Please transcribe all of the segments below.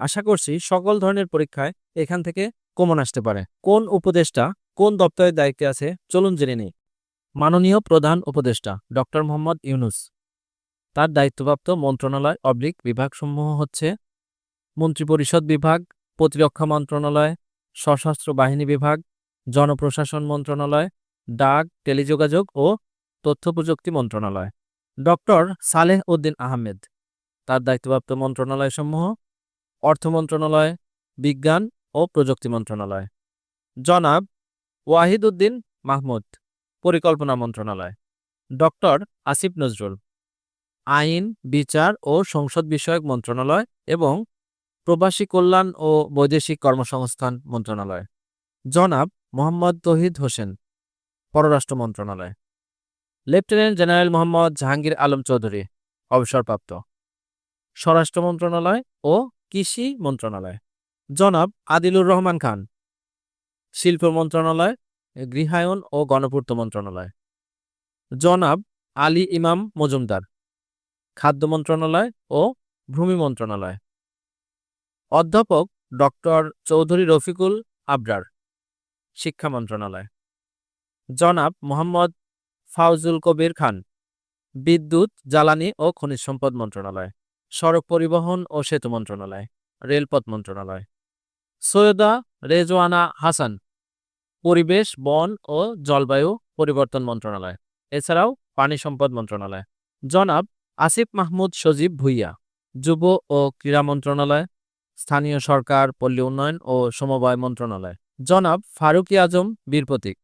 আশা করছি সকল ধরনের পরীক্ষায় এখান থেকে কমন আসতে পারে। কোন উপদেষ্টা কোন দপ্তরের দায়িত্বে আছে চলুন জেনে নিই। মাননীয় প্রধান উপদেষ্টা ডক্টর মোহাম্মদ ইউনুস। তার দায়িত্বপ্রাপ্ত মন্ত্রণালয় অবলিক বিভাগসমূহ হচ্ছে মন্ত্রিপরিষদ বিভাগ, প্রতিরক্ষা মন্ত্রণালয়, সশস্ত্র বাহিনী বিভাগ, জনপ্রশাসন মন্ত্রণালয়, ডাক, টেলিযোগাযোগ ও তথ্য প্রযুক্তি মন্ত্রণালয়। ডক্টর সালেহ উদ্দিন আহমেদ। তার দায়িত্বপ্রাপ্ত মন্ত্রণালয়সমূহ অর্থ মন্ত্রণালয়, বিজ্ঞান ও প্রযুক্তি মন্ত্রণালয়। জনাব ওয়াহিদ উদ্দিন মাহমুদ, পরিকল্পনা মন্ত্রণালয়। ডক্টর আসিফ নজরুল, আইন, বিচার ও সংসদ বিষয়ক মন্ত্রণালয় এবং প্রবাসী কল্যাণ ও বৈদেশিক কর্মসংস্থান মন্ত্রণালয়। জনাব মোহাম্মদ তহিদ হোসেন, পররাষ্ট্র মন্ত্রণালয়। লেফটেন্যান্ট জেনারেল মোহাম্মদ জাহাঙ্গীর আলম চৌধুরী, অবসরপ্রাপ্ত। স্বরাষ্ট্র মন্ত্রণালয় ও কৃষি মন্ত্রণালয়। জনাব আদিলুর রহমান খান। শিল্প মন্ত্রণালয়, গৃহায়ন ও গণপূর্ত মন্ত্রণালয়। জনাব আলী ইমাম মজুমদার। খাদ্য মন্ত্রণালয় ও ভূমি মন্ত্রণালয়। অধ্যাপক ডক্টর চৌধুরী রফিকুল আবরার। শিক্ষা মন্ত্রণালয়। জনাব মোহাম্মদ ফাউজুল কবির খান। বিদ্যুৎ, জ্বালানি ও খনিজ সম্পদ মন্ত্রণালয়। সড়ক পরিবহন ও সেতু মন্ত্রণালয়, রেলপথ মন্ত্রণালয়। সৈয়দা রেজওয়ানা হাসান, পরিবেশ, বন ও জলবায়ু পরিবর্তন মন্ত্রণালয়, এছাড়াও পানি সম্পদ মন্ত্রণালয়। জনাব আসিফ মাহমুদ সজীব ভুইয়া, যুব ও ক্রীড়া মন্ত্রণালয়, স্থানীয় সরকার, পল্লী উন্নয়ন ও সমবায় মন্ত্রণালয়। জনাব ফারুকি আজম বীর প্রতীক,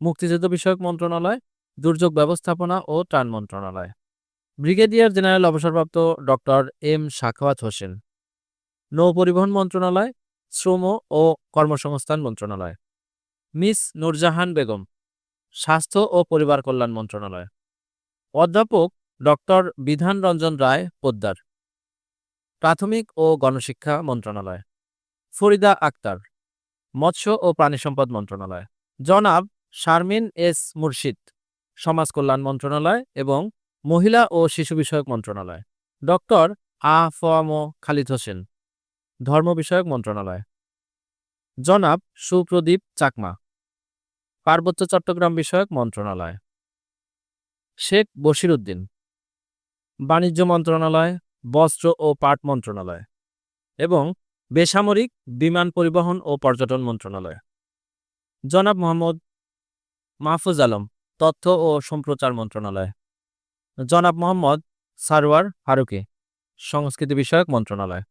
মুক্তিযুদ্ধ বিষয়ক মন্ত্রণালয়, দুর্যোগ ব্যবস্থাপনা ও ত্রাণ মন্ত্রণালয়। ব্রিগেডিয়ার জেনারেল অবসরপ্রাপ্ত ডক্টর এম শাখাওয়াত হোসেন, নৌ পরিবহন মন্ত্রণালয়, শ্রম ও কর্মসংস্থান মন্ত্রণালয়, মিস নুরজাহান বেগম, স্বাস্থ্য ও পরিবার কল্যাণ মন্ত্রণালয়, অধ্যাপক ডক্টর বিধান রঞ্জন রায় পোদ্দার, প্রাথমিক ও গণশিক্ষা মন্ত্রণালয়, ফরিদা আক্তার, মৎস্য ও প্রাণী সম্পদ মন্ত্রণালয়। জনাব শারমিন এস মুর্শিদ, সমাজ কল্যাণ মন্ত্রণালয় এবং মহিলা ও শিশু বিষয়ক মন্ত্রণালয়। ডক্টর আ ফম খালিদ হোসেন, ধর্ম বিষয়ক মন্ত্রণালয়। জনাব সুপ্রদীপ চাকমা, পার্বত্য চট্টগ্রাম বিষয়ক মন্ত্রণালয়। শেখ বশির উদ্দিন, বাণিজ্য মন্ত্রণালয়, বস্ত্র ও পাট মন্ত্রণালয় এবং বেসামরিক বিমান পরিবহন ও পর্যটন মন্ত্রণালয়। জনাব মোহাম্মদ মাহফুজ আলম, তথ্য ও সম্প্রচার মন্ত্রণালয়। জনাব মোহাম্মদ সারওয়ার ফারুকি সংস্কৃতি বিষয়ক মন্ত্রণালয়।